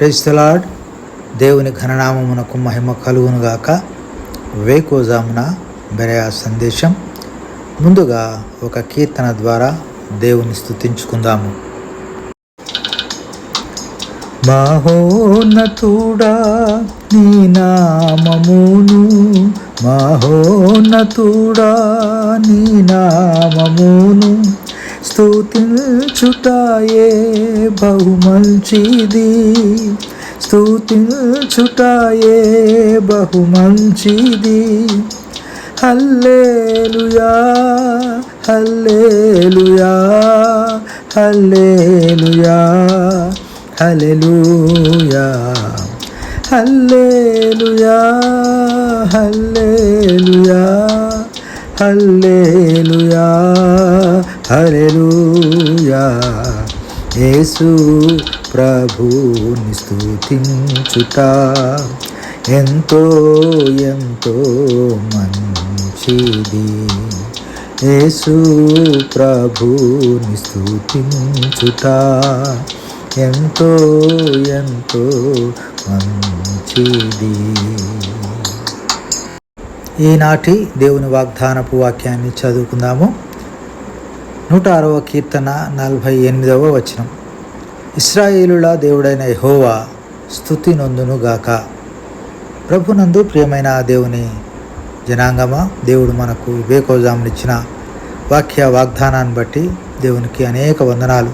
క్రైస్తలాడ్ దేవుని ఘననామమునకు మహిమ కలుగునుగాక. వేకోజామున బెరయా సందేశం. ముందుగా ఒక కీర్తన ద్వారా దేవుని స్థుతించుకుందాము మహోన్నతుడా నీ నామమును మహోన్నతుడా నీ నామమును స్తుతించుటాయే బహుమంచిది. స్తుతించుటాయే బహుమంచిది. Hallelujah hallelujah hallelujah hallelujah hallelujah hallelujah hallelujah hallelujah. Yesu ప్రభుని స్థుతించుట ఎంతో ఎంతో మంచిది. యేసు ప్రభుని స్థుతించుట ఎంతో ఎంతో మంచిది. ఈనాటి దేవుని వాగ్దానపు వాక్యాన్ని చదువుకుందాము. నూట అరవ కీర్తన నలభై ఎనిమిదవ వచనం. ఇస్రాయేలుల దేవుడైన యహోవా స్థుతి నొందునుగాక ప్రభునందు ప్రియమైన దేవుని జనాంగమా దేవుడు మనకు వివేకోజామునిచ్చిన వాక్య వాగ్దానాన్ని బట్టి దేవునికి అనేక వందనాలు.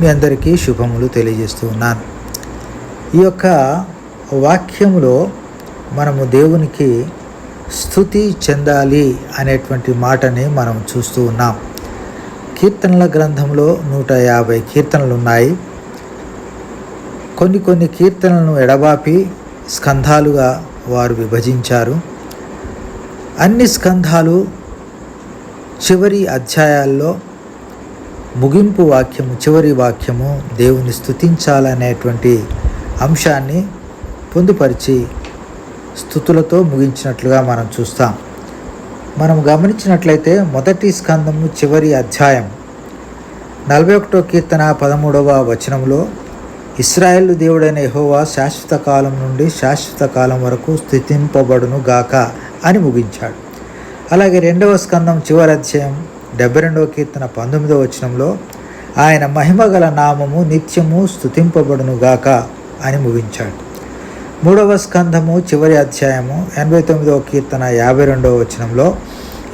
మీ అందరికీ శుభములు తెలియజేస్తూ ఉన్నాను. ఈ యొక్క వాక్యములో మనము దేవునికి స్థుతి చెందాలి అనేటువంటి మాటని మనం చూస్తూ ఉన్నాం. కీర్తనల గ్రంథంలో నూట యాభై కీర్తనలు ఉన్నాయి కొన్ని కొన్ని కీర్తనలను ఎడబాపి స్కంధాలుగా వారు విభజించారు. అన్ని స్కంధాలు చివరి అధ్యాయాల్లో ముగింపు వాక్యము చివరి వాక్యము దేవుని స్థుతించాలనేటువంటి అంశాన్ని పొందుపరిచి స్థుతులతో ముగించినట్లుగా మనం చూస్తాం. మనం గమనించినట్లయితే మొదటి స్కందము చివరి అధ్యాయం. నలభై ఒకటో కీర్తన పదమూడవ వచనంలో ఇస్రాయేల్ దేవుడైన యహోవా శాశ్వత కాలం నుండి శాశ్వత కాలం వరకు స్థితింపబడును గాక అని ముగించాడు. అలాగే రెండవ స్కందం చివరి అధ్యాయం డెబ్బై రెండవ కీర్తన పంతొమ్మిదవ వచనంలో ఆయన మహిమగల నామము నిత్యము స్థుతింపబడును గాక అని ముగించాడు. మూడవ స్కంధము చివరి అధ్యాయము ఎనభై తొమ్మిదవ కీర్తన యాభై రెండవ వచనంలో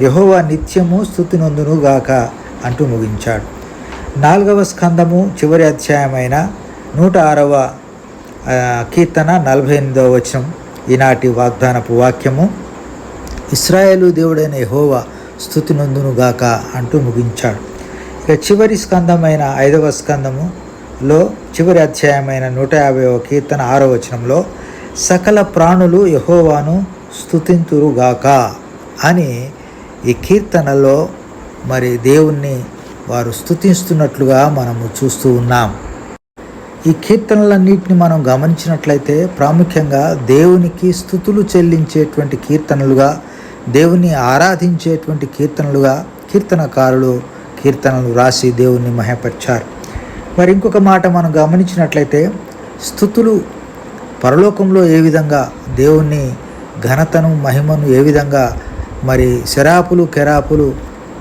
యహోవా నిత్యము స్థుతి గాక అంటూ ముగించాడు. నాలుగవ స్కంధము చివరి అధ్యాయమైన నూట ఆరవ కీర్తన నలభై ఎనిమిదవ వచనం ఈనాటి వాగ్దానపు వాక్యము. ఇస్రాయేలు దేవుడైన యహోవా స్థుతి గాక అంటూ ముగించాడు. ఇక చివరి స్కందమైన ఐదవ స్కందములో చివరి అధ్యాయమైన నూట యాభైవ కీర్తన ఆరో వచనంలో సకల ప్రాణులు యహోవాను స్థుతింతురుగాక అని ఈ కీర్తనలో మరి దేవుణ్ణి వారు స్థుతిస్తున్నట్లుగా మనము చూస్తూ ఉన్నాం. ఈ కీర్తనలన్నింటిని మనం గమనించినట్లయితే ప్రాముఖ్యంగా దేవునికి స్థుతులు చెల్లించేటువంటి కీర్తనలుగా దేవుని ఆరాధించేటువంటి కీర్తనలుగా కీర్తనకారులు కీర్తనలు రాసి దేవుణ్ణి మహపరిచారు మరి ఇంకొక మాట మనం గమనించినట్లయితే స్థుతులు పరలోకంలో ఏ విధంగా దేవుణ్ణి ఘనతను మహిమను ఏ విధంగా మరి శరాపులు కెరాపులు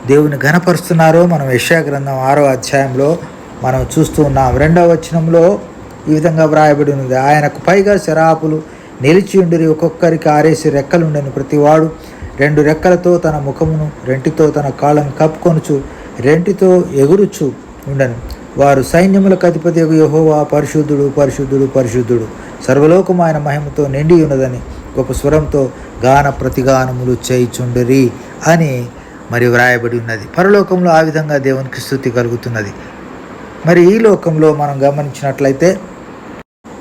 దేవుని ఘనపరుస్తున్నారో మనం యెషయా గ్రంథం ఆరో అధ్యాయంలో మనం చూస్తూ ఉన్నాం. రెండవ వచనంలో ఈ విధంగా వ్రాయబడి ఉంది ఆయనకు పైగా శరాపులు నిలిచి ఉండిరి ఒక్కొక్కరికి ఆరేసి రెక్కలుండని. ప్రతివాడు రెండు రెక్కలతో తన ముఖమును రెంటితో తన కాళ్ళను కప్పుకొనుచు రెంటితో ఎగురుచు ఉండను. వారు సైన్యములకు అధిపతి యహోవా పరిశుద్ధుడు పరిశుద్ధుడు పరిశుద్ధుడు. సర్వలోకం ఆయన మహిమతో నిండి ఉన్నదని గొప్ప స్వరంతో గాన ప్రతిగానములు చేయిచుండరి అని మరి వ్రాయబడి ఉన్నది. పరలోకంలో ఆ విధంగా దేవునికి స్థుతి కలుగుతున్నది. మరి ఈ లోకంలో మనం గమనించినట్లయితే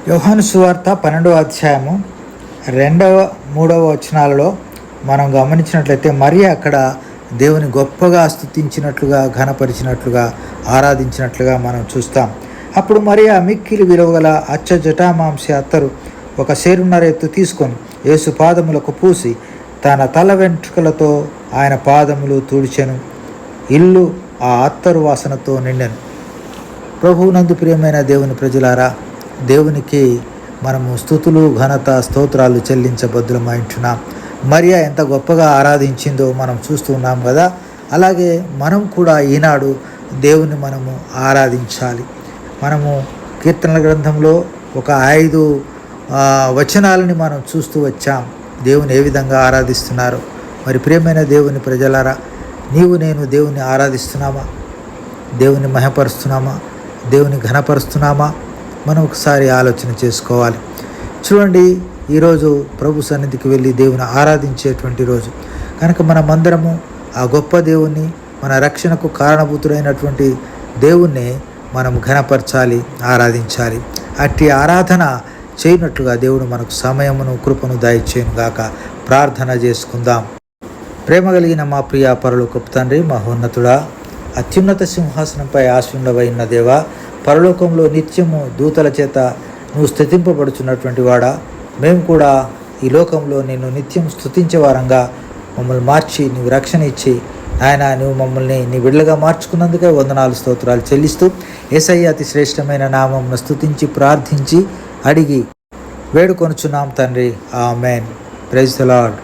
యోహాను సువార్త పన్నెండవ అధ్యాయము రెండవ మూడవ వచనాలలో మనం గమనించినట్లయితే మరి అక్కడ దేవుని గొప్పగా స్థుతించినట్లుగా ఘనపరిచినట్లుగా ఆరాధించినట్లుగా మనం చూస్తాం. అప్పుడు మరి ఆ మిక్కిలి విలువగల అచ్చ జటామాంసి అత్తరు ఒక సేరున్నర ఎత్తు తీసుకొని యేసు పాదములకు పూసి తన తల వెంట్రుకలతో ఆయన పాదములు తుడిచెను. ఇల్లు ఆ అత్తరు వాసనతో నిండెను. ప్రభువునందు ప్రియమైన దేవుని ప్రజలారా దేవునికి మనము స్థుతులు ఘనత స్తోత్రాలు చెల్లించబద్దులమైంటున్నాం మరియా ఎంత గొప్పగా ఆరాధించిందో మనం చూస్తూ ఉన్నాం కదా. అలాగే మనం కూడా ఈనాడు దేవుని మనము ఆరాధించాలి. మనము కీర్తనల గ్రంథంలో ఒక ఐదు వచనాలని మనం చూస్తూ వచ్చాం. దేవుని ఏ విధంగా ఆరాధిస్తున్నారు? మరి ప్రియమైన దేవుని ప్రజలారా నీవు నేను దేవుని ఆరాధిస్తున్నామా? దేవుని మహపరుస్తున్నామా దేవుని ఘనపరుస్తున్నామా? మనం ఒకసారి ఆలోచన చేసుకోవాలి. చూడండి ఈరోజు ప్రభు సన్నిధికి వెళ్ళి దేవుని ఆరాధించేటువంటి రోజు. కనుక మనమందరము ఆ గొప్ప దేవుణ్ణి మన రక్షణకు కారణభూతుడైనటువంటి దేవుణ్ణి మనం ఘనపరచాలి ఆరాధించాలి. అట్టి ఆరాధన చేయనట్లుగా దేవుడు మనకు సమయమును కృపను దయచేయను గాక. ప్రార్థన చేసుకుందాం. ప్రేమ కలిగిన మా ప్రియ పరలోకపు తండ్రి మహోన్నతుడా అత్యున్నత సింహాసనంపై ఆశుండవైన దేవా పరలోకంలో నిత్యము దూతల చేత నువ్వు స్థితింపబడుచున్నటువంటి వాడా మేము కూడా ఈ లోకంలో నిన్ను నిత్యం స్థుతించే వారంగా మమ్మల్ని మార్చి నువ్వు రక్షణ ఇచ్చి ఆయన నువ్వు మమ్మల్ని నీ బిడ్డలుగా మార్చుకున్నందుకే వందనాలు స్తోత్రాలు చెల్లిస్తూ ఏసయ్య అతి శ్రేష్టమైన నామంను స్థుతించి ప్రార్థించి అడిగి వేడుకొనుచున్నాం తండ్రి. ఆ మేన్ ప్రైజ్ ద లార్డ్.